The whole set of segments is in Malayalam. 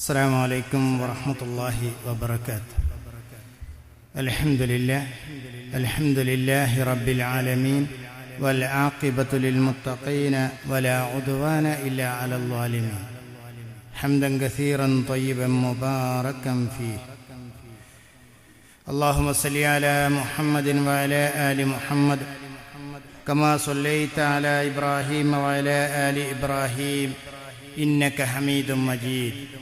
السلام عليكم ورحمة الله وبركاته. الحمد لله الحمد لله رب العالمين والعاقبة للمتقين ولا عدوان إلا على الظالمين. حمدا كثيرا طيبا مباركا فيه. اللهم صل على محمد وعلى آل محمد كما صليت على إبراهيم وعلى آل إبراهيم إنك حميد مجيد.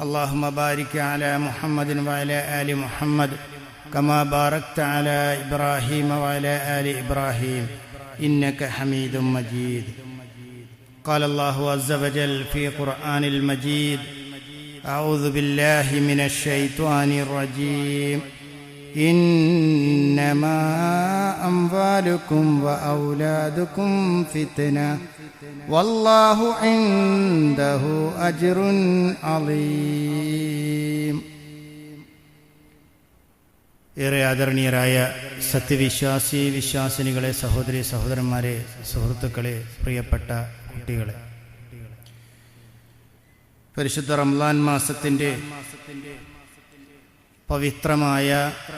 اللهم بارك على محمد وعلى آل محمد كما باركت على إبراهيم وعلى آل إبراهيم. إنك حميد مجيد. قال الله عز وجل في قرآن المجيد أعوذ بالله من الشيطان الرجيم. إنما أموالكم وأولادكم فتنة. والله عنده أجر عظيم ഏറെ ആദരണീയരായ സത്യവിശ്വാസി വിശ്വാസിനികളെ സഹോദരി സഹോദരന്മാരെ സുഹൃത്തുക്കളെ പ്രിയപ്പെട്ട കുട്ടികളെ പരിശുദ്ധ റംലാൻ മാസത്തിൻ്റെ പവിത്രമായ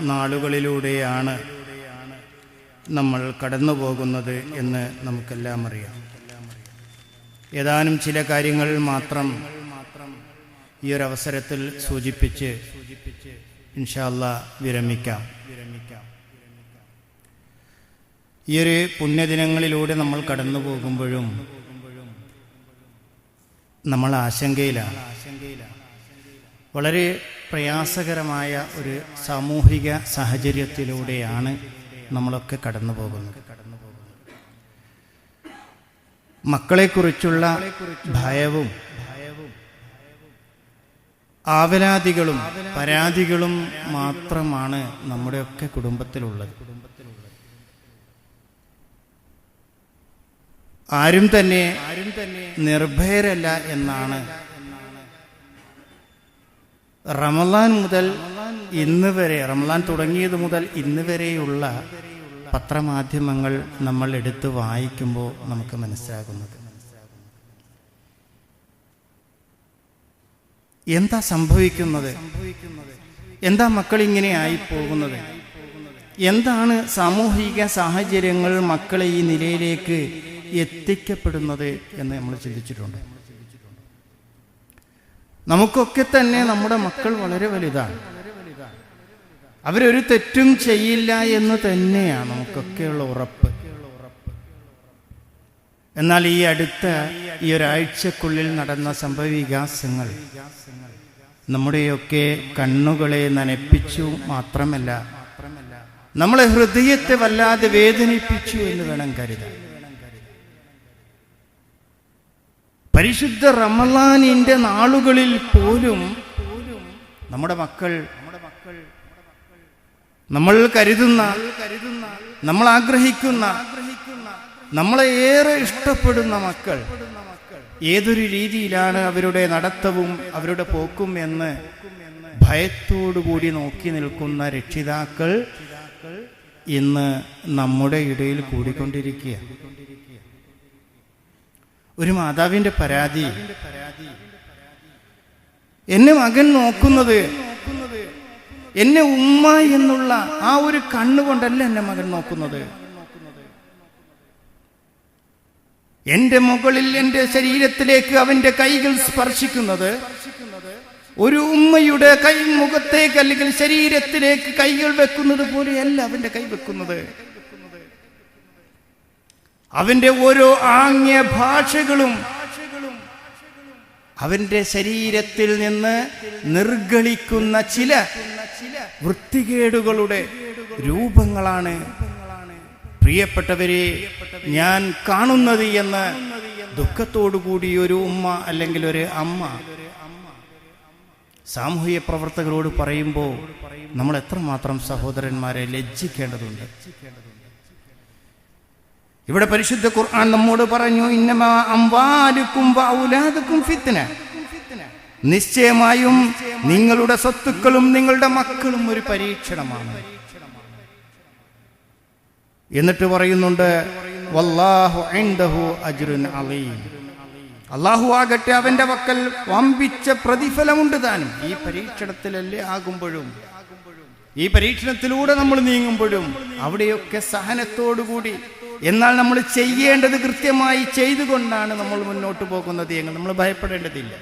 നാളുകളിലൂടെയാണ് നമ്മൾ കടന്നു പോകുന്നത് എന്ന് നമുക്കെല്ലാം അറിയാം ഏതാനും ചില കാര്യങ്ങൾ മാത്രം ഈ ഒരു അവസരത്തിൽ സൂചിപ്പിച്ച് ഇൻഷാല്ല വിരമിക്കാം. ഈ ഒരു പുണ്യദിനങ്ങളിലൂടെ നമ്മൾ കടന്നു പോകുമ്പോഴും നമ്മൾ ആശങ്കയിലാണ്. വളരെ പ്രയാസകരമായ ഒരു സാമൂഹിക സാഹചര്യത്തിലൂടെയാണ് നമ്മളൊക്കെ കടന്നു പോകുന്നത്. മക്കളെക്കുറിച്ചുള്ള ഭയവും ആവലാദികളും പരാതികളും മാത്രമാണ് നമ്മുടെയൊക്കെ കുടുംബത്തിലുള്ളത്. ആരും തന്നെ ആരും തന്നെ നിർഭയരല്ല എന്നാണ്. റമലാൻ മുതൽ ഇന്ന് വരെ റമലാൻ തുടങ്ങിയത് മുതൽ ഇന്ന് വരെയുള്ള പത്രമാധ്യമങ്ങൾ നമ്മൾ എടുത്ത് വായിക്കുമ്പോൾ നമുക്ക് മനസ്സിലാകുന്നത്. എന്താ സംഭവിക്കുന്നത്? എന്താ മക്കൾ ഇങ്ങനെ ആയി പോകുന്നത് എന്താണ് സാമൂഹിക സാഹചര്യങ്ങൾ മക്കളെ ഈ നിലയിലേക്ക് എത്തിക്കപ്പെടുന്നത് എന്ന് നമ്മൾ ചിന്തിച്ചിട്ടുണ്ട്. നമുക്കൊക്കെ തന്നെ നമ്മുടെ മക്കൾ വളരെ വലുതാണ്. അവരൊരു തെറ്റും ചെയ്യില്ല എന്ന് തന്നെയാണ് നമുക്കൊക്കെയുള്ള ഉറപ്പ്. എന്നാൽ ഈ അടുത്ത ഈ ഒരാഴ്ചക്കുള്ളിൽ നടന്ന സംഭവവികാസങ്ങൾ നമ്മുടെയൊക്കെ കണ്ണുകളെ നനപ്പിച്ചു മാത്രമല്ല നമ്മളെ ഹൃദയത്തെ വല്ലാതെ വേദനിപ്പിച്ചു എന്ന് വേണം കരുതാൻ. പരിശുദ്ധ റമലാനിന്റെ നാളുകളിൽ പോലും നമ്മുടെ മക്കൾ നമ്മൾ കരുതുന്ന നമ്മൾ ആഗ്രഹിക്കുന്ന നമ്മളെ ഏറെ ഇഷ്ടപ്പെടുന്ന മക്കൾ ഏതൊരു രീതിയിലാണ് അവരുടെ നടത്തവും അവരുടെ പോക്കും എന്ന് ഭയത്തോടുകൂടി നോക്കി നിൽക്കുന്ന രക്ഷിതാക്കൾ ഇന്ന് നമ്മുടെ ഇടയിൽ കൂടിക്കൊണ്ടിരിക്കുക. ഒരു മാതാവിന്റെ പരാതി. എന്നെ മകൻ നോക്കുന്നത് എന്നെ ഉമ്മ എന്നുള്ള ആ ഒരു കണ്ണുകൊണ്ടല്ല എന്റെ മകൻ നോക്കുന്നത്? എന്റെ മുകളിൽ എന്റെ ശരീരത്തിലേക്ക് അവന്റെ കൈകൾ സ്പർശിക്കുന്നത് ഒരു ഉമ്മയുടെ കൈ മുഖത്തേക്ക് അല്ലെങ്കിൽ ശരീരത്തിലേക്ക് കൈകൾ വെക്കുന്നത് പോലെയല്ല അവന്റെ കൈ വെക്കുന്നത്. അവന്റെ ഓരോ ആംഗ്യ ഭാഷകളും അവന്റെ ശരീരത്തിൽ നിന്ന് നിർഗളിക്കുന്ന ചില വൃത്തികേടുകളുടെ രൂപങ്ങളാണ്. പ്രിയപ്പെട്ടവരെ ഞാൻ കാണുന്നത് എന്ന് ദുഃഖത്തോടുകൂടി ഒരു ഉമ്മ അല്ലെങ്കിൽ ഒരു അമ്മ സാമൂഹിക പ്രവർത്തകരോട് പറയുമ്പോൾ നമ്മൾ എത്രമാത്രം സഹോദരന്മാരെ ലജ്ജിക്കേണ്ടതുണ്ട്. ഇവിടെ പരിശുദ്ധ ഖുർആൻ നമ്മോട് പറഞ്ഞു ഇന്നമാ അംവാലുക്കും ഔലാദുക്കും ഫിത്ന. നിശ്ചയമായും നിങ്ങളുടെ സ്വത്തുക്കളും നിങ്ങളുടെ മക്കളും ഒരു പരീക്ഷണമാണ്. എന്നിട്ട് പറയുന്നുണ്ട് അള്ളാഹു ആകട്ടെ അവന്റെ പക്കൽ വമ്പിച്ച പ്രതിഫലമുണ്ട് താനും. ഈ പരീക്ഷണത്തിലല്ലേ ആകുമ്പോഴും? ഈ പരീക്ഷണത്തിലൂടെ നമ്മൾ നീങ്ങുമ്പോഴും അവിടെയൊക്കെ സഹനത്തോടുകൂടി എന്നാൽ നമ്മൾ ചെയ്യേണ്ടത് കൃത്യമായി ചെയ്തുകൊണ്ടാണ് നമ്മൾ മുന്നോട്ട് പോകുന്നത് എങ്കിൽ നമ്മൾ ഭയപ്പെടേണ്ടതില്ല.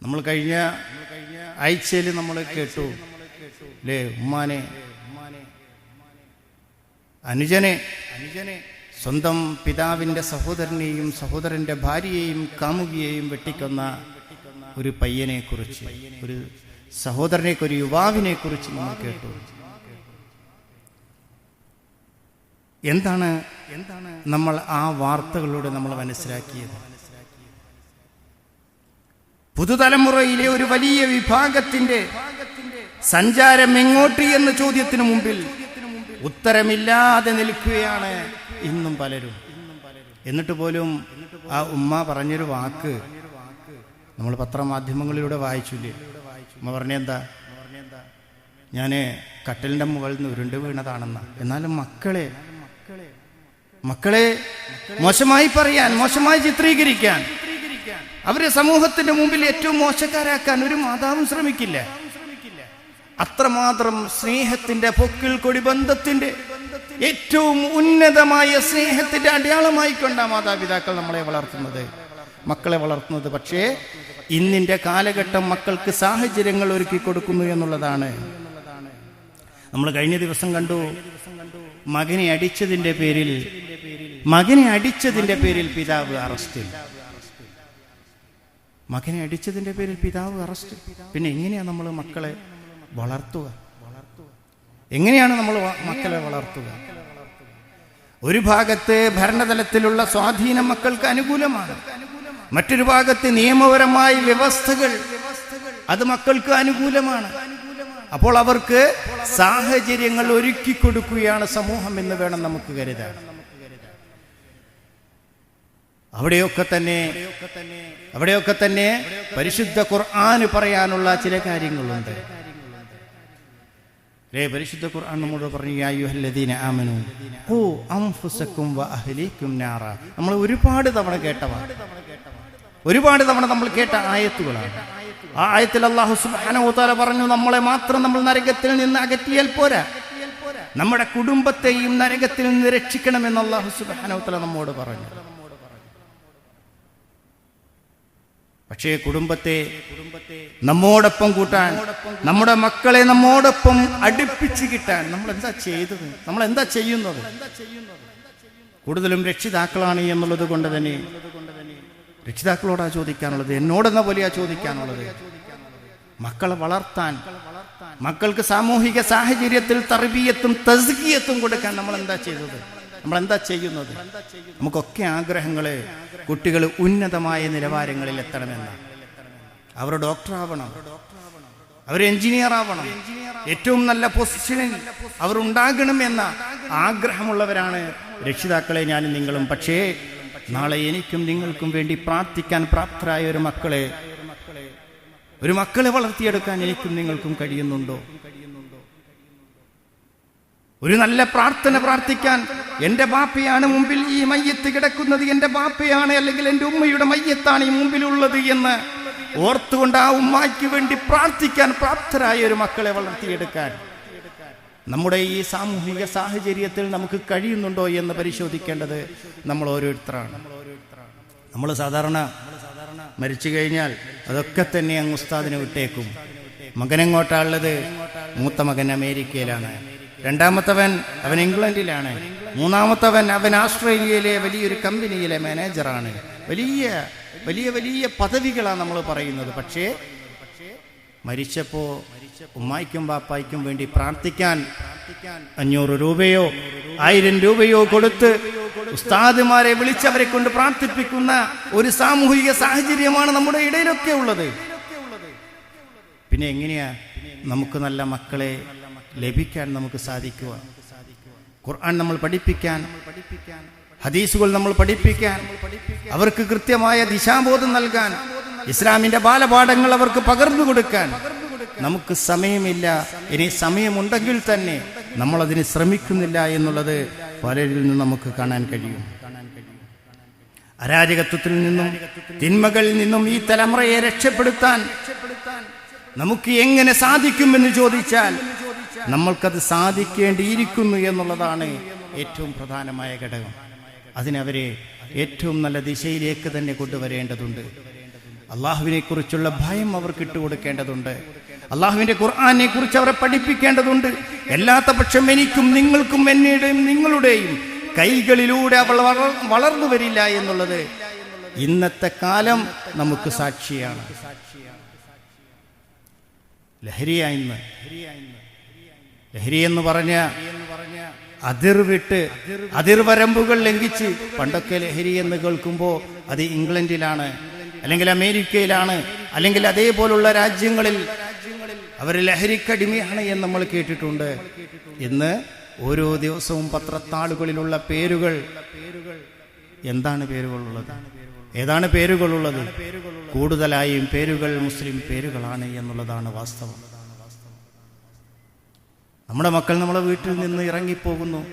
നമ്മൾ കഴിഞ്ഞ ആഴ്ചയിൽ നമ്മൾ കേട്ടു അല്ലേ ഉമ്മാനെ അനുജനെ അനുജനെ സ്വന്തം പിതാവിന്റെ സഹോദരനെയും സഹോദരന്റെ ഭാര്യയെയും കാമുകിയെയും വെട്ടിക്കൊന്ന ഒരു പയ്യനെ കുറിച്ച് ഒരു സഹോദരനെ ഒരു യുവാവിനെ കുറിച്ച് നമ്മൾ കേട്ടു. എന്താണ് എന്താണ് നമ്മൾ ആ വാർത്തകളിലൂടെ നമ്മൾ മനസ്സിലാക്കിയത്? പുതുതലമുറയിലെ ഒരു വലിയ വിഭാഗത്തിന്റെ സഞ്ചാരം എങ്ങോട്ട് എന്ന ചോദ്യത്തിന് മുമ്പിൽ ഉത്തരമില്ലാതെ നിൽക്കുകയാണ് ഇന്നും പലരും. എന്നിട്ട് പോലും ആ ഉമ്മ പറഞ്ഞൊരു വാക്ക് നമ്മൾ പത്രമാധ്യമങ്ങളിലൂടെ വായിച്ചില്ലേ? ഉമ്മ പറഞ്ഞെന്താ ഞാൻ കട്ടലിന്റെ മുകളിൽ നിന്ന് ഉരുണ്ട് വീണതാണെന്ന. എന്നാലും മക്കളെ മക്കളെ മോശമായി പറയാൻ മോശമായി ചിത്രീകരിക്കാൻ. അവരെ സമൂഹത്തിന്റെ മുമ്പിൽ ഏറ്റവും മോശക്കാരാക്കാൻ ഒരു മാതാവും ശ്രമിക്കില്ല. അത്രമാത്രം സ്നേഹത്തിന്റെ പൊക്കിൽ കൊടി ബന്ധത്തിന്റെ ഏറ്റവും ഉന്നതമായ സ്നേഹത്തിന്റെ അടയാളമായിക്കൊണ്ടാണ് മാതാപിതാക്കൾ നമ്മളെ വളർത്തുന്നത്. മക്കളെ വളർത്തുന്നത് പക്ഷേ ഇന്നിന്റെ കാലഘട്ടം മക്കൾക്ക് സാഹചര്യങ്ങൾ ഒരുക്കി കൊടുക്കുന്നു എന്നുള്ളതാണ്. നമ്മൾ കഴിഞ്ഞ ദിവസം കണ്ടു മകനെ അടിച്ചതിന്റെ പേരിൽ മകനെ അടിച്ചതിന്റെ പേരിൽ പിതാവ് അറസ്റ്റിൽ മകനെ അടിച്ചതിന്റെ പേരിൽ പിതാവ് അറസ്റ്റ്. പിന്നെ എങ്ങനെയാ നമ്മൾ മക്കളെ വളർത്തുക? എങ്ങനെയാണ് നമ്മൾ മക്കളെ വളർത്തുക? ഒരു ഭാഗത്ത് ഭരണതലത്തിലുള്ള സ്വാധീനം മക്കൾക്ക് അനുകൂലമാണ്. മറ്റൊരു ഭാഗത്ത് നിയമപരമായ വ്യവസ്ഥകൾ അത് മക്കൾക്ക് അനുകൂലമാണ്. അപ്പോൾ അവർക്ക് സാഹചര്യങ്ങൾ ഒരുക്കി കൊടുക്കുകയാണ് സമൂഹം എന്ന് വേണം നമുക്ക് കരുതാൻ. അവിടെയൊക്കെ തന്നെ അവിടെയൊക്കെ തന്നെ പരിശുദ്ധ ഖുർആന് പറയാനുള്ള ചില കാര്യങ്ങളുണ്ട്. രേ പരിശുദ്ധ ഖുർആൻ നമ്മോട് പറഞ്ഞു "യാ അയ്യുഹല്ലദീന ആമനു ഓ അംഫുസക്കും നാറ. നമ്മൾ ഒരുപാട് തവണ കേട്ടവാ. ഒരുപാട് തവണ നമ്മൾ കേട്ട ആയത്തുകളാണ്. ആ ആയത്തിൽ അള്ളാഹു സുബ്ഹാനഹു വതആല പറഞ്ഞു നമ്മളെ മാത്രം നമ്മൾ നരകത്തിൽ നിന്ന് അകറ്റിയാൽ പോരാ. നമ്മുടെ കുടുംബത്തെയും നരകത്തിൽ നിന്ന് രക്ഷിക്കണമെന്ന് അള്ളാഹു സുബ്ഹാനഹു വതആല നമ്മോട് പറഞ്ഞു. പക്ഷേ കുടുംബത്തെ നമ്മോടൊപ്പം കൂട്ടാൻ നമ്മുടെ മക്കളെ നമ്മോടൊപ്പം അടുപ്പിച്ച് കിട്ടാൻ നമ്മൾ എന്താ ചെയ്തത്? നമ്മൾ എന്താ ചെയ്യുന്നത്? കൂടുതലും രക്ഷിതാക്കളാണ് എന്നുള്ളത് കൊണ്ട് തന്നെ രക്ഷിതാക്കളോടാ ചോദിക്കാനുള്ളത് എന്നോടെന്ന പോലെയാ ചോദിക്കാനുള്ളത്. മക്കളെ വളർത്താൻ മക്കൾക്ക് സാമൂഹിക സാഹചര്യത്തിൽ തർബീയത്തും തസ്കിയത്തും കൊടുക്കാൻ നമ്മൾ എന്താ ചെയ്തത്? നമ്മൾ എന്താ ചെയ്യുന്നത്? നമുക്കൊക്കെ ആഗ്രഹങ്ങളെ കുട്ടികൾ ഉന്നതമായ നിലവാരങ്ങളിൽ എത്തണമെന്ന് അവർ ഡോക്ടർ ആവണം അവർ എഞ്ചിനീയർ ആവണം ഏറ്റവും നല്ല പൊസിഷനിൽ അവർ ഉണ്ടാകണം എന്ന ആഗ്രഹമുള്ളവരാണ് രക്ഷിതാക്കളെ ഞാനും നിങ്ങളും. പക്ഷേ നാളെ എനിക്കും നിങ്ങൾക്കും വേണ്ടി പ്രാർത്ഥിക്കാൻ പ്രാപ്തരായ ഒരു മക്കളെ ഒരു മക്കളെ വളർത്തിയെടുക്കാൻ എനിക്കും നിങ്ങൾക്കും കഴിയുന്നുണ്ടോ? ഒരു നല്ല പ്രാർത്ഥന പ്രാർത്ഥിക്കാൻ എന്റെ ബാപ്പയാണ് മുമ്പിൽ ഈ മയ്യത്ത് കിടക്കുന്നത്. എന്റെ ബാപ്പയാണ് അല്ലെങ്കിൽ എന്റെ ഉമ്മയുടെ മയ്യത്താണ് ഈ മുമ്പിലുള്ളത് എന്ന് ഓർത്തുകൊണ്ട് ആ ഉമ്മായ്ക്ക് വേണ്ടി പ്രാർത്ഥിക്കാൻ പ്രാപ്തരായ ഒരു മക്കളെ വളർത്തിയെടുക്കാൻ. നമ്മുടെ ഈ സാമൂഹിക സാഹചര്യത്തിൽ നമുക്ക് കഴിയുന്നുണ്ടോ എന്ന് പരിശോധിക്കേണ്ടത് നമ്മൾ ഓരോരുത്തരാണ്. നമ്മൾ സാധാരണ മരിച്ചു കഴിഞ്ഞാൽ അതൊക്കെ തന്നെ അങ്ങ് ഉസ്താദിനെ വിട്ടേക്കും. മകനെങ്ങോട്ടാ ഉള്ളത്? മൂത്ത മകൻ അമേരിക്കയിലാണ്. രണ്ടാമത്തവൻ അവൻ ഇംഗ്ലണ്ടിലാണ്. മൂന്നാമത്തവൻ അവൻ ആസ്ട്രേലിയയിലെ വലിയൊരു കമ്പനിയിലെ മാനേജറാണ്. വലിയ വലിയ വലിയ പദവികളാണ് നമ്മൾ പറയുന്നത്. പക്ഷേ മരിച്ചപ്പോ ഉമ്മായിക്കും ബാപ്പായിക്കും വേണ്ടി പ്രാർത്ഥിക്കാൻ അഞ്ഞൂറ് രൂപയോ ആയിരം രൂപയോ കൊടുത്ത് ഉസ്താദുമാരെ വിളിച്ചവരെ കൊണ്ട് പ്രാർത്ഥിപ്പിക്കുന്ന ഒരു സാമൂഹിക സാഹചര്യമാണ് നമ്മുടെ ഇടയിലൊക്കെ ഉള്ളത്. പിന്നെ എങ്ങനെയാ? നമുക്ക് നല്ല മക്കളെ ലഭിക്കാൻ നമുക്ക് സാധിക്കുക. ഖുർആൻ നമ്മൾ പഠിപ്പിക്കാൻ ഹദീസുകൾ നമ്മൾ പഠിപ്പിക്കാൻ അവർക്ക് കൃത്യമായ ദിശാബോധം നൽകാൻ ഇസ്ലാമിന്റെ ബാലപാഠങ്ങൾ അവർക്ക് പകർന്നു കൊടുക്കാൻ നമുക്ക് സമയമില്ല. ഇനി സമയമുണ്ടെങ്കിൽ തന്നെ നമ്മൾ അതിന് ശ്രമിക്കുന്നില്ല എന്നുള്ളത് പലരിൽ നിന്ന് നമുക്ക് കാണാൻ കഴിയും. അരാജകത്വത്തിൽ നിന്നും തിന്മകളിൽ നിന്നും ഈ തലമുറയെ രക്ഷപ്പെടുത്താൻ നമുക്ക് എങ്ങനെ സാധിക്കുമെന്ന് ചോദിച്ചാൽ നമ്മൾക്കത് സാധിക്കേണ്ടിയിരിക്കുന്നു എന്നുള്ളതാണ് ഏറ്റവും പ്രധാനമായ ഘടകം. അതിനവരെ ഏറ്റവും നല്ല ദിശയിലേക്ക് തന്നെ കൊണ്ടുവരേണ്ടതുണ്ട്. അള്ളാഹുവിനെ കുറിച്ചുള്ള ഭയം അവർക്ക് ഇട്ടുകൊടുക്കേണ്ടതുണ്ട്. അള്ളാഹുവിന്റെ ഖുർആാനെ കുറിച്ച് അവരെ പഠിപ്പിക്കേണ്ടതുണ്ട്. അല്ലാത്ത പക്ഷം എനിക്കും നിങ്ങൾക്കും എന്നെയുടെയും നിങ്ങളുടെയും കൈകളിലൂടെ അവൾ വളർന്നു വരില്ല എന്നുള്ളത് ഇന്നത്തെ കാലം നമുക്ക് സാക്ഷിയാണ്. ലഹരിയ ഇന്ന്. ലഹരി എന്ന് പറഞ്ഞ അതിർ വിട്ട് അതിർവരമ്പുകൾ ലംഘിച്ച് പണ്ടൊക്കെ ലഹരി എന്ന് കേൾക്കുമ്പോൾ അത് ഇംഗ്ലണ്ടിലാണ് അല്ലെങ്കിൽ അമേരിക്കയിലാണ് അല്ലെങ്കിൽ അതേപോലുള്ള രാജ്യങ്ങളിൽ അവർ ലഹരിക്കടിമയാണ് എന്ന് നമ്മൾ കേട്ടിട്ടുണ്ട്. ഇന്ന് ഓരോ ദിവസവും പത്രത്താളുകളിലുള്ള പേരുകൾ എന്താണ് പേരുകളുള്ളത്? ഏതാണ് പേരുകളുള്ളത്? കൂടുതലായും പേരുകൾ മുസ്ലിം പേരുകളാണ് എന്നുള്ളതാണ് വാസ്തവം. നമ്മുടെ മക്കൾ നമ്മളെ വീട്ടിൽ നിന്ന് ഇറങ്ങിപ്പോകുന്നു.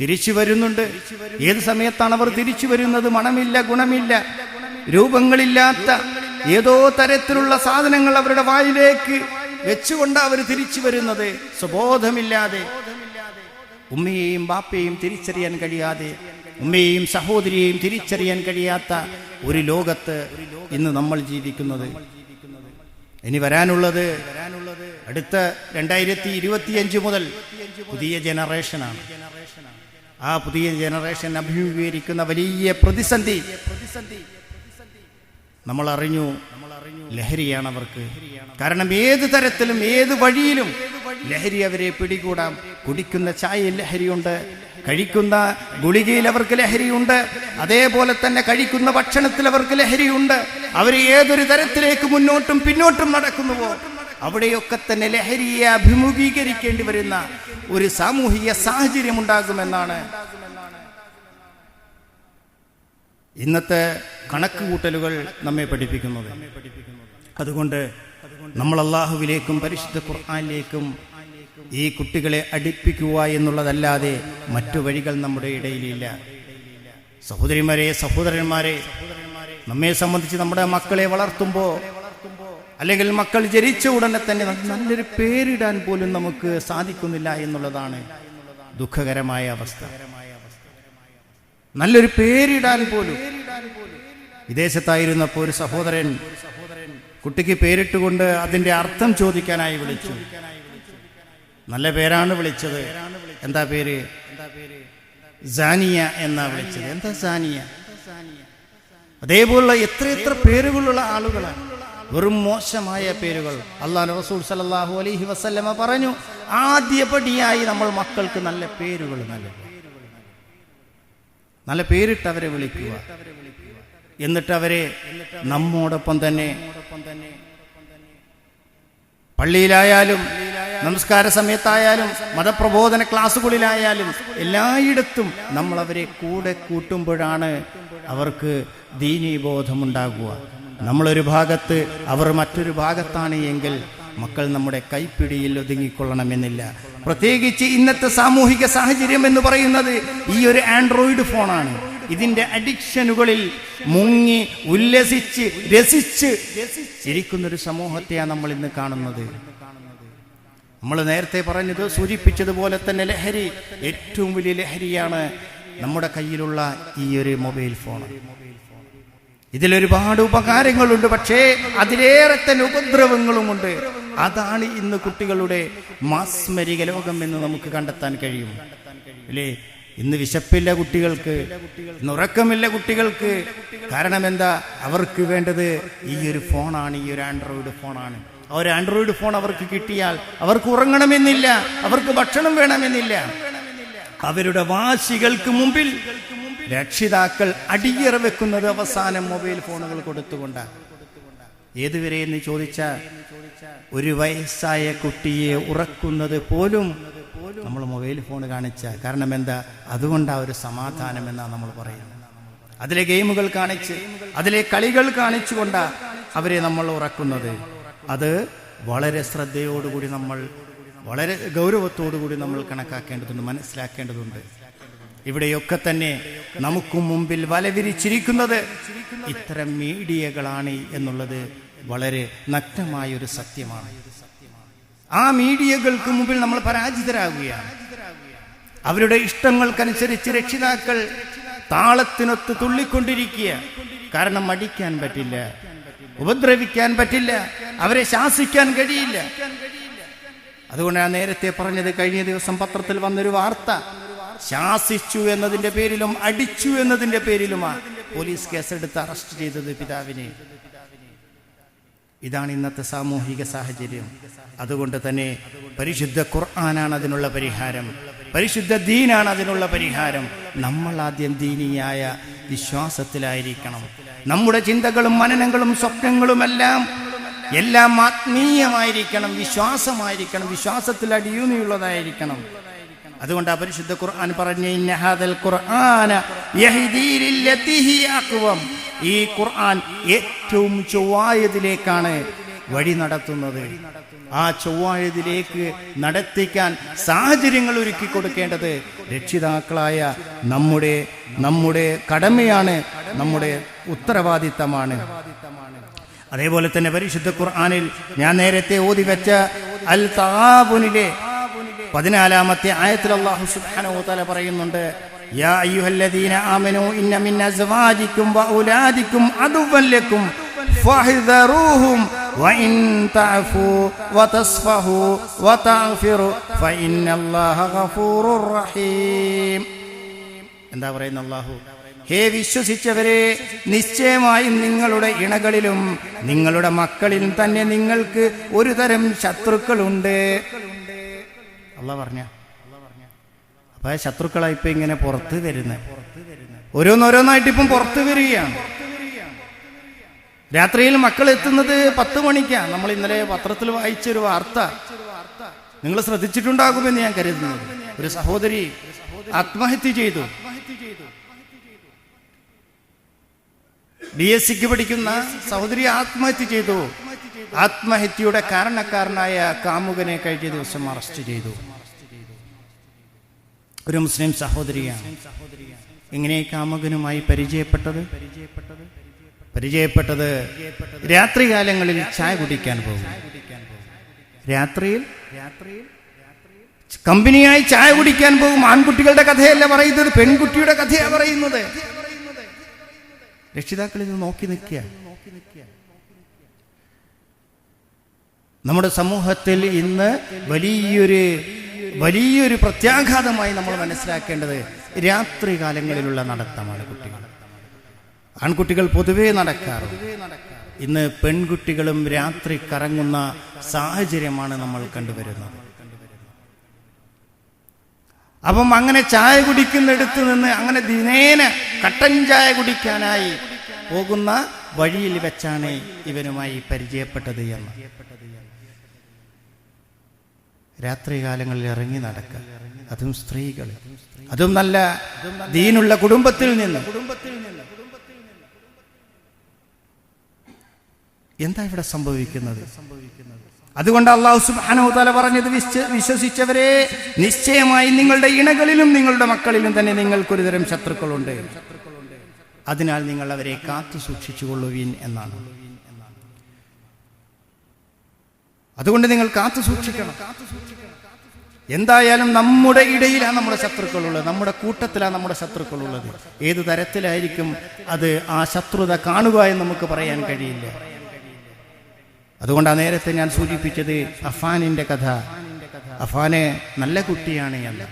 തിരിച്ചു വരുന്നുണ്ട്. ഏത് സമയത്താണ് അവർ തിരിച്ചു വരുന്നത്? മണമില്ല ഗുണമില്ല. രൂപങ്ങളില്ലാത്ത ഏതോ തരത്തിലുള്ള സാധനങ്ങൾ അവരുടെ വായിലേക്ക് വെച്ചുകൊണ്ട് അവർ തിരിച്ചു വരുന്നത്. സ്വബോധമില്ലാതെ ഉമ്മയെയും ബാപ്പയെയും തിരിച്ചറിയാൻ കഴിയാതെ ഉമ്മയെയും സഹോദരിയെയും തിരിച്ചറിയാൻ കഴിയാത്ത ഒരു ലോകത്ത് ഇന്ന് നമ്മൾ ജീവിക്കുന്നത്. ഇനി വരാനുള്ളത് അടുത്ത രണ്ടായിരത്തി ഇരുപത്തിയഞ്ച് മുതൽ പുതിയ ജനറേഷനാണ്. ആ പുതിയ ജനറേഷൻ അഭിമുഖീകരിക്കുന്ന വലിയ പ്രതിസന്ധി നമ്മൾ അറിഞ്ഞു ലഹരിയാണ് അവർക്ക് കാരണം ഏത് തരത്തിലും ഏത് വഴിയിലും ലഹരി അവരെ പിടികൂടാം. കുടിക്കുന്ന ചായയിൽ ലഹരിയുണ്ട് കഴിക്കുന്ന ഗുളികയിൽ അവർക്ക് ലഹരിയുണ്ട് അതേപോലെ തന്നെ കഴിക്കുന്ന ഭക്ഷണത്തിൽ അവർക്ക് ലഹരിയുണ്ട്. അവർ ഏതൊരു തരത്തിലേക്ക് മുന്നോട്ടും പിന്നോട്ടും നടക്കുന്നുവോ? അവിടെയൊക്കെ തന്നെ ലഹരിയെ അഭിമുഖീകരിക്കേണ്ടി വരുന്ന ഒരു സാമൂഹിക സാഹചര്യം ഉണ്ടാകുമെന്നാണ് ഇന്നത്തെ കണക്ക് കൂട്ടലുകൾ നമ്മെ പഠിപ്പിക്കുന്നത്. അതുകൊണ്ട് നമ്മൾ അള്ളാഹുവിലേക്കും പരിശുദ്ധ ഖുർആാനിലേക്കും ഈ കുട്ടികളെ അടുപ്പിക്കുക എന്നുള്ളതല്ലാതെ മറ്റു വഴികൾ നമ്മുടെ ഇടയിലില്ല. സഹോദരിമാരെ സഹോദരന്മാരെ നമ്മെ സംബന്ധിച്ച് നമ്മുടെ മക്കളെ വളർത്തുമ്പോൾ അല്ലെങ്കിൽ മക്കൾ ജനിച്ച ഉടനെ തന്നെ നല്ലൊരു പേരിടാൻ പോലും നമുക്ക് സാധിക്കുന്നില്ല എന്നുള്ളതാണ് ദുഃഖകരമായ അവസ്ഥ. നല്ലൊരു പേരിടാൻ പോലും. വിദേശത്തായിരുന്നപ്പോൾ ഒരു സഹോദരൻ കുട്ടിക്ക് പേരിട്ടുകൊണ്ട് അതിന്റെ അർത്ഥം ചോദിക്കാനായി വിളിച്ചു. നല്ല പേരാണ് വിളിച്ചത്. എന്താ പേര്? സാനിയ എന്നാ വിളിച്ചത്. എന്താ സാനിയ? അതേപോലുള്ള എത്ര എത്ര പേരുകളുള്ള ആളുകളാണ്. വെറും മോശമായ പേരുകൾ അള്ളാഹു റസൂൽ സലാഹു അലൈഹി വസ്ല്ലമ പറഞ്ഞു. ആദ്യപടിയായി നമ്മൾ മക്കൾക്ക് നല്ല പേരുകൾ നൽകുക. നല്ല പേരിട്ട് അവരെ വിളിക്കുക. എന്നിട്ട് അവരെ നമ്മോടൊപ്പം തന്നെ പള്ളിയിലായാലും നമസ്കാര സമയത്തായാലും മതപ്രബോധന ക്ലാസ്സുകളിലായാലും എല്ലായിടത്തും നമ്മൾ അവരെ കൂടെ കൂട്ടുമ്പോഴാണ് അവർക്ക് ദീനീബോധമുണ്ടാകുക. നമ്മളൊരു ഭാഗത്ത് അവർ മറ്റൊരു ഭാഗത്താണ് എങ്കിൽ മക്കൾ നമ്മുടെ കൈപ്പിടിയിൽ ഒതുങ്ങിക്കൊള്ളണമെന്നില്ല. പ്രത്യേകിച്ച് ഇന്നത്തെ സാമൂഹിക സാഹചര്യം എന്ന് പറയുന്നത് ഈ ഒരു ആൻഡ്രോയിഡ് ഫോണാണ്. ഇതിന്റെ അഡിക്ഷനുകളിൽ മുങ്ങി ഉല്ലസിച്ച് രസിച്ച് ഇരിക്കുന്നൊരു സമൂഹത്തെയാണ് നമ്മൾ ഇന്ന് കാണുന്നത്. നമ്മൾ നേരത്തെ പറഞ്ഞത് സൂചിപ്പിച്ചതുപോലെ തന്നെ ലഹരി ഏറ്റവും വലിയ ലഹരിയാണ് നമ്മുടെ കയ്യിലുള്ള ഈ ഒരു മൊബൈൽ ഫോൺ ഇതിലൊരുപാട് ഉപകാരങ്ങളുണ്ട് പക്ഷേ അതിലേറെ തന്നെ ഉപദ്രവങ്ങളുമുണ്ട്. അതാണ് ഇന്ന് കുട്ടികളുടെ മാസ്മരിക ലോകം എന്ന് നമുക്ക് കണ്ടെത്താൻ കഴിയും. അല്ലേ? ഇന്ന് വിശപ്പില്ല കുട്ടികൾക്ക് ഉറക്കമില്ല കുട്ടികൾക്ക്. കാരണം എന്താ? അവർക്ക് വേണ്ടത് ഈ ഒരു ഫോണാണ് ഈ ഒരു ആൻഡ്രോയിഡ് ഫോണാണ്. ആ ഒരു ആൻഡ്രോയിഡ് ഫോൺ അവർക്ക് കിട്ടിയാൽ അവർക്ക് ഉറങ്ങണമെന്നില്ല അവർക്ക് ഭക്ഷണം വേണമെന്നില്ല. അവരുടെ വാശികൾക്ക് മുമ്പിൽ രക്ഷിതാക്കൾ അടിയറ വെക്കുന്നത് അവസാനം മൊബൈൽ ഫോണുകൾ കൊടുത്തുകൊണ്ടാണ് ഏതുവരെ എന്ന് ചോദിച്ചാൽ ഒരു വയസ്സായ കുട്ടിയെ ഉറക്കുന്നത് പോലും നമ്മൾ മൊബൈൽ ഫോൺ കാണിച്ച. കാരണം എന്താ? അതുകൊണ്ടാ ഒരു സമാധാനം എന്നാ നമ്മൾ പറയുന്നത്. അതിലെ ഗെയിമുകൾ കാണിച്ച് അതിലെ കളികൾ കാണിച്ചുകൊണ്ടാ അവരെ നമ്മൾ ഉറക്കുന്നത്. അത് വളരെ ശ്രദ്ധയോടുകൂടി നമ്മൾ വളരെ ഗൗരവത്തോടുകൂടി നമ്മൾ കണക്കാക്കേണ്ടതുണ്ട് മനസ്സിലാക്കേണ്ടതുണ്ട്. ഇവിടെയൊക്കെ തന്നെ നമുക്ക് മുമ്പിൽ വലവിരിച്ചിരിക്കുന്നത് ഇത്തരം മീഡിയകളാണ് എന്നുള്ളത് വളരെ നഗ്നമായ ഒരു സത്യമാണ്. ആ മീഡിയകൾക്ക് മുമ്പിൽ നമ്മൾ പരാജിതരാകുകയാണ്. അവരുടെ ഇഷ്ടങ്ങൾക്കനുസരിച്ച് രക്ഷിതാക്കൾ താളത്തിനൊത്ത് തുള്ളിക്കൊണ്ടിരിക്കുക. കാരണം മടിക്കാൻ പറ്റില്ല ഉപദ്രവിക്കാൻ പറ്റില്ല അവരെ ശാസിക്കാൻ കഴിയില്ല. അതുകൊണ്ടാണ് നേരത്തെ പറഞ്ഞത് കഴിഞ്ഞ ദിവസം പത്രത്തിൽ വന്നൊരു വാർത്ത ശാസിച്ചു എന്നതിന്റെ പേരിലും അടിച്ചു എന്നതിന്റെ പേരിലുമാണ് പോലീസ് കേസെടുത്ത് അറസ്റ്റ് ചെയ്തത് പിതാവിനെ. ഇതാണ് ഇന്നത്തെ സാമൂഹിക സാഹചര്യം. അതുകൊണ്ട് തന്നെ പരിശുദ്ധ ഖുർആനാണ് അതിനുള്ള പരിഹാരം. പരിശുദ്ധ ദീനാണ് അതിനുള്ള പരിഹാരം. നമ്മൾ ആദ്യം ദീനിയായ വിശ്വാസത്തിലായിരിക്കണം. നമ്മുടെ ചിന്തകളും മനനങ്ങളും സ്വപ്നങ്ങളുമെല്ലാം എല്ലാം ആത്മീയമായിരിക്കണം വിശ്വാസമായിരിക്കണം വിശ്വാസത്തിൽ അടിയൂന്നിയുള്ളതായിരിക്കണം. അതുകൊണ്ട് അപരിശുദ്ധ പരിശുദ്ധ ഖുർആൻ പറഞ്ഞു "ഇന്ന ഖുർആന യഹ്ദീ ലില്ലത്തി ഹി അഖ്വം." ഈ ഖുർആൻ ഏറ്റവും ചൊവ്വായതിലേക്കാണ് വഴി നടത്തുന്നത് ആ ചൊവ്വായതിലേക്ക് നടത്തിക്കാൻ സാഹചര്യങ്ങൾ ഒരുക്കി കൊടുക്കേണ്ടത് രക്ഷിതാക്കളായ നമ്മുടെ നമ്മുടെ കടമയാണ് നമ്മുടെ ഉത്തരവാദിത്തമാണ് അതേപോലെ തന്നെ പരിശുദ്ധ ഖുർആാനിൽ ഞാൻ നേരത്തെ ഓതി വെച്ച അൽ താബുനിലെ പതിനാലാമത്തെ ആയത്തിൽ അള്ളാഹു സുബ്ഹാനഹു തആല പറയുന്നുണ്ട് യാ അയ്യുഹല്ലദീന ആമനൂ ഇന്ന മിൻ അസ്വാജിക്കും വഔലാദിക്കും അദുവ്വൻ ലക്കും ഫഹ്ദറൂഹും വഇൻ തഅഫു വതസ്ഫഹു വതഗ്ഫിറു ഫഇന്നല്ലാഹ ഗഫൂറുർ റഹീം. എന്താ പറയുന്ന അള്ളാഹു? ഹേ വിശ്വസിച്ചവരെ നിശ്ചയമായും നിങ്ങളുടെ ഇണകളിലും നിങ്ങളുടെ മക്കളിലും തന്നെ നിങ്ങൾക്ക് ഒരു തരം ശത്രുക്കളുണ്ട്. അല്ല പറഞ്ഞ. അപ്പൊ ശത്രുക്കളായി ഇപ്പൊ ഇങ്ങനെ പുറത്ത് വരുന്നത് ഓരോന്നോരോന്നായിട്ട് ഇപ്പം പുറത്ത് വരികയാണ്. രാത്രിയിൽ മക്കൾ എത്തുന്നത് പത്ത് മണിക്കാണ്. നമ്മൾ ഇന്നലെ പത്രത്തിൽ വായിച്ചൊരു വാർത്ത. നിങ്ങൾ ശ്രദ്ധിച്ചിട്ടുണ്ടാകുമെന്ന് ഞാൻ കരുതുന്നു ഒരു സഹോദരി ആത്മഹത്യ ചെയ്തു. ബി എസ് സിക്ക് പഠിക്കുന്ന സഹോദരി ആത്മഹത്യ ചെയ്തു. ആത്മഹത്യയുടെ കാരണക്കാരനായ കാമുകനെ കഴിഞ്ഞ ദിവസം അറസ്റ്റ് ചെയ്തു. ഒരു മുസ്ലിം സഹോദരിയാണ്. എങ്ങനെ കാമുകനുമായി പരിചയപ്പെട്ടത്? പരിചയപ്പെട്ടത് രാത്രികാലങ്ങളിൽ ചായ കുടിക്കാൻ പോകും. രാത്രിയിൽ? കമ്പനിയായി ചായ കുടിക്കാൻ പോകും. ആൺകുട്ടികളുടെ കഥയല്ല പറയുന്നത് പെൺകുട്ടിയുടെ കഥയാണ് പറയുന്നത്. രക്ഷിതാക്കൾ ഇത് നോക്കി നിൽക്കുക. നമ്മുടെ സമൂഹത്തിൽ ഇന്ന് വലിയൊരു വലിയൊരു പ്രത്യാഘാതമായി നമ്മൾ മനസ്സിലാക്കേണ്ടത് രാത്രി കാലങ്ങളിലുള്ള നടത്തമാണ് കുട്ടികൾ. ആൺകുട്ടികൾ പൊതുവേ നടക്കാറ് ഇന്ന് പെൺകുട്ടികളും രാത്രി കറങ്ങുന്ന സാഹചര്യമാണ് നമ്മൾ കണ്ടുവരുന്നത്. അപ്പം അങ്ങനെ ചായ കുടിക്കുന്നിടത്ത് നിന്ന് അങ്ങനെ ദിനേന കട്ടൻ ചായ കുടിക്കാനായി പോകുന്ന വഴിയിൽ വെച്ചാണ് ഇവനുമായി പരിചയപ്പെട്ടത് എന്ന്. രാത്രികാലങ്ങളിൽ ഇറങ്ങി നടക്കുക. അതും സ്ത്രീകൾ അതും നല്ല ദീനുള്ള കുടുംബത്തിൽ നിന്ന്. എന്താ ഇവിടെ സംഭവിക്കുന്നത്? അതുകൊണ്ട് അള്ളാഹു സുബ്ഹാനഹു തആല പറഞ്ഞത് വിശ്വസിച്ചവരെ നിശ്ചയമായി നിങ്ങളുടെ ഇണകളിലും നിങ്ങളുടെ മക്കളിലും തന്നെ നിങ്ങൾക്കൊരു തരം ശത്രുക്കളുണ്ട്. അതിനാൽ നിങ്ങൾ അവരെ കാത്തു സൂക്ഷിച്ചുകൊള്ളുവീൻ എന്നാണ്. അതുകൊണ്ട് നിങ്ങൾ കാത്തു സൂക്ഷിക്കണം. എന്തായാലും നമ്മുടെ ഇടയിലാണ് നമ്മുടെ ശത്രുക്കളുള്ളത്. നമ്മുടെ കൂട്ടത്തിലാണ് നമ്മുടെ ശത്രുക്കളുള്ളത്. ഏത് തരത്തിലായിരിക്കും അത് ആ ശത്രുത കാണുക എന്ന് നമുക്ക് പറയാൻ കഴിയില്ല. അതുകൊണ്ട് ആ നേരത്തെ ഞാൻ സൂചിപ്പിച്ചത് അഫാനിന്റെ കഥ. അഫാന് നല്ല കുട്ടിയാണ് എന്ന്.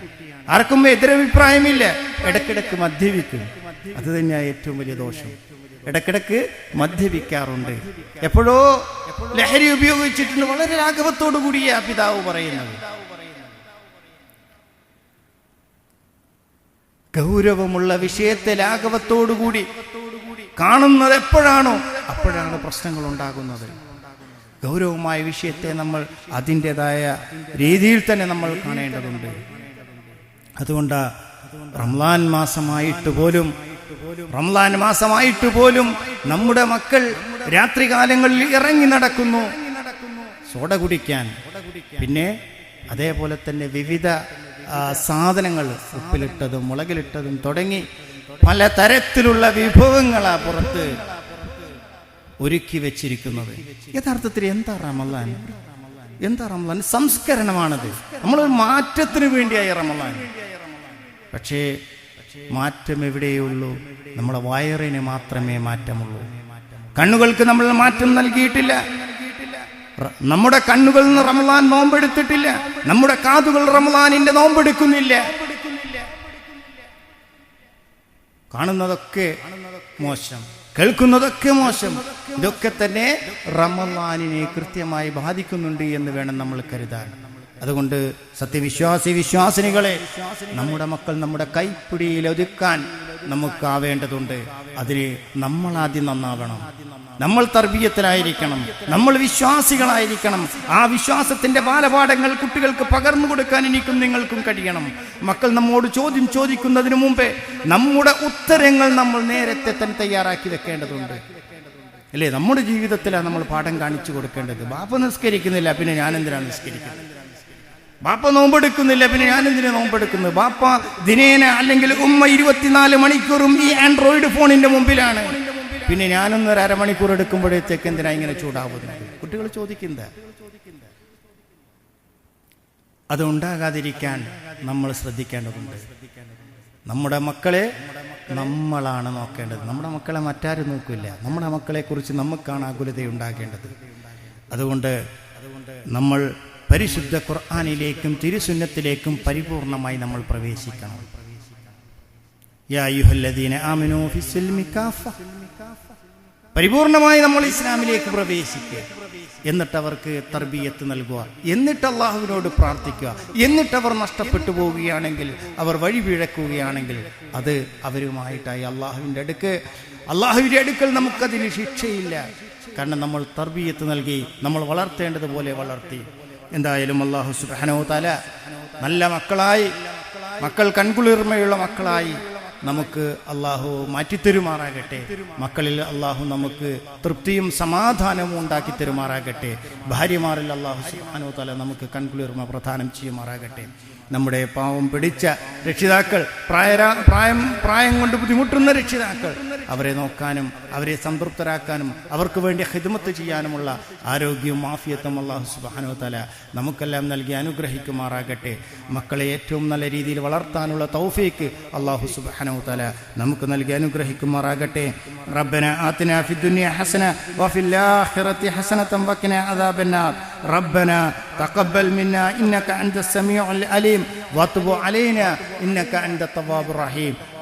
ആർക്കും എതിരഭിപ്രായമില്ല. ഇടക്കിടക്ക് മദ്യപിക്കും. അത് തന്നെയാണ് ഏറ്റവും വലിയ ദോഷം. ഇടക്കിടക്ക് മദ്യപിക്കാറുണ്ട്. എപ്പോഴോ ലഹരി ഉപയോഗിച്ചിട്ടുണ്ട്. വളരെ രാഘവത്തോടു കൂടിയ പിതാവ് പറയുന്നത്. ഗൗരവമുള്ള വിഷയത്തെ ലാഘവത്തോടുകൂടി കാണുന്നത് എപ്പോഴാണോ? അപ്പോഴാണ് പ്രശ്നങ്ങൾ ഉണ്ടാകുന്നത് ഗൗരവമായ വിഷയത്തെ നമ്മൾ അതിന്റെതായ രീതിയിൽ തന്നെ നമ്മൾ കാണേണ്ടതുണ്ട്. അതുകൊണ്ട് റംലാൻ മാസമായിട്ട് പോലും റംലാൻ മാസമായിട്ട് പോലും നമ്മുടെ മക്കൾ രാത്രികാലങ്ങളിൽ ഇറങ്ങി നടക്കുന്നു. സോഡ കുടിക്കാൻ. പിന്നെ അതേപോലെ തന്നെ വിവിധ സാധനങ്ങൾ ഉപ്പിലിട്ടതും മുളകിലിട്ടതും തുടങ്ങി പല തരത്തിലുള്ള വിഭവങ്ങളാ പുറത്ത് ഒരുക്കി വെച്ചിരിക്കുന്നത്. യഥാർത്ഥത്തിൽ എന്താ റമലാൻ എന്താ റമലാൻ സംസ്കരണമാണത്. നമ്മളൊരു മാറ്റത്തിന് വേണ്ടിയായി റമലാൻ പക്ഷേ മാറ്റം എവിടെയുള്ളൂ? നമ്മുടെ വയറിന് മാത്രമേ മാറ്റമുള്ളൂ. കണ്ണുകൾക്ക് നമ്മൾ മാറ്റം നൽകിയിട്ടില്ല. നമ്മുടെ കണ്ണുകൾ റമലാൻ നോമ്പെടുത്തിട്ടില്ല. നമ്മുടെ കാതുകൾ റമലാനിന്റെ നോമ്പെടുക്കുന്നില്ല. കാണുന്നതൊക്കെ മോശം. കേൾക്കുന്നതൊക്കെ മോശം. ഇതൊക്കെ തന്നെ റമലാനിനെ കൃത്യമായി ബാധിക്കുന്നുണ്ട് എന്ന് വേണം നമ്മൾ കരുതാൻ. അതുകൊണ്ട് സത്യവിശ്വാസി വിശ്വാസിനികളെ നമ്മുടെ മക്കൾ നമ്മുടെ കൈപ്പിടിയിൽ ഒതുക്കാൻ നമുക്കാവേണ്ടതുണ്ട്. അതിന് നമ്മൾ ആദ്യം നന്നാവണം. നമ്മൾ തർബീയത്തിലായിരിക്കണം. നമ്മൾ വിശ്വാസികളായിരിക്കണം. ആ വിശ്വാസത്തിന്റെ ബാലപാഠങ്ങൾ കുട്ടികൾക്ക് പകർന്നു കൊടുക്കാൻ എനിക്കും നിങ്ങൾക്കും കഴിയണം. മക്കൾ നമ്മോട് ചോദ്യം ചോദിക്കുന്നതിന് മുമ്പേ നമ്മുടെ ഉത്തരങ്ങൾ നമ്മൾ നേരത്തെ തന്നെ തയ്യാറാക്കി വെക്കേണ്ടതുണ്ട്. അല്ലേ? നമ്മുടെ ജീവിതത്തിലാണ് നമ്മൾ പാഠം കാണിച്ചു കൊടുക്കേണ്ടത്. ബാപ്പ നിസ്കരിക്കുന്നില്ല പിന്നെ ഞാൻ എന്തിനാണ് നിസ്കരിക്കുന്നത്? ബാപ്പ നോമ്പെടുക്കുന്നില്ല പിന്നെ ഞാൻ എന്തിനാ നോമ്പെടുക്കുന്നത്? ബാപ്പ ദിനേന അല്ലെങ്കിൽ ഉമ്മ ഇരുപത്തിനാല് മണിക്കൂറും ഈ ആൻഡ്രോയിഡ് ഫോണിന്റെ മുമ്പിലാണ്. പിന്നെ ഞാനൊന്ന് ഒരു അരമണിക്കൂർ എടുക്കുമ്പോഴത്തേക്ക് എന്തിനാ ഇങ്ങനെ ചൂടാവുന്നത് കുട്ടികൾ ചോദിക്കുന്നത് അത് ഉണ്ടാകാതിരിക്കാൻ നമ്മൾ ശ്രദ്ധിക്കേണ്ടതുണ്ട്. നമ്മുടെ മക്കളെ നമ്മളാണ് നോക്കേണ്ടത്. നമ്മുടെ മക്കളെ മറ്റാരും നോക്കില്ല. നമ്മുടെ മക്കളെ കുറിച്ച് നമുക്കാണ് ആകുലത ഉണ്ടാകേണ്ടത് അതുകൊണ്ട് നമ്മൾ പരിശുദ്ധ ഖുർആാനിലേക്കും തിരുസുന്നത്തിലേക്കും പരിപൂർണമായി നമ്മൾ പ്രവേശിക്കണം. പരിപൂർണമായി നമ്മൾ ഇസ്ലാമിലേക്ക് പ്രവേശിക്കുക. എന്നിട്ട് അവർക്ക് തർബീയത്ത് നൽകുക. എന്നിട്ട് അള്ളാഹുവിനോട് പ്രാർത്ഥിക്കുക. എന്നിട്ട് അവർ നഷ്ടപ്പെട്ടു പോവുകയാണെങ്കിൽ അവർ വഴി പിഴക്കുകയാണെങ്കിൽ അത് അവരുമായിട്ടായി അള്ളാഹുവിന്റെ അടുക്ക്. അള്ളാഹുവിന്റെ അടുക്കൽ നമുക്കതിന് ശിക്ഷയില്ല. കാരണം നമ്മൾ തർബീയത്ത് നൽകി നമ്മൾ വളർത്തേണ്ടതുപോലെ വളർത്തി. എന്തായാലും അള്ളാഹു സുബാനോ തല നല്ല മക്കളായി മക്കൾ കൺകുളിർമയുള്ള മക്കളായി നമുക്ക് അള്ളാഹു മാറ്റിത്തരുമാറാകട്ടെ. മക്കളിൽ അള്ളാഹു നമുക്ക് തൃപ്തിയും സമാധാനവും ഉണ്ടാക്കി തരുമാറാകട്ടെ. ഭാര്യമാരിൽ അള്ളാഹു സുബ്ഹാനഹു തല നമുക്ക് കൺകുളിർമ പ്രധാനം ചെയ്യുമാറാകട്ടെ. നമ്മുടെ പാവം പിടിച്ച രക്ഷിതാക്കൾ പ്രായ പ്രായം പ്രായം കൊണ്ട് ബുദ്ധിമുട്ടുന്ന രക്ഷിതാക്കൾ അവരെ നോക്കാനും അവരെ സംതൃപ്തരാക്കാനും അവർക്ക് വേണ്ടി ഹിദ്മത്ത് ചെയ്യാനുമുള്ള ആരോഗ്യവും മാഫിയത്തും അള്ളാഹു സുബാനു തല നമുക്കെല്ലാം നൽകി അനുഗ്രഹിക്കുമാറാകട്ടെ. മക്കളെ ഏറ്റവും നല്ല രീതിയിൽ വളർത്താനുള്ള തൗഫീക്ക് അള്ളാഹു സുബാനോ തല നമുക്ക് നൽകി അനുഗ്രഹിക്കുമാറാകട്ടെ. റബ്ബന ആത്തിന ഫി ദുനിയ ഹസന വഫിൽ ആഖിറതി ഹസനതൻ വഖിന ربنا تقبل തഖബ്ബൽ മിന്ന ഇന്നക السميع സമീഉൽ അലീം علينا അലൈന ഇന്നക التواب തവ്വാബുർ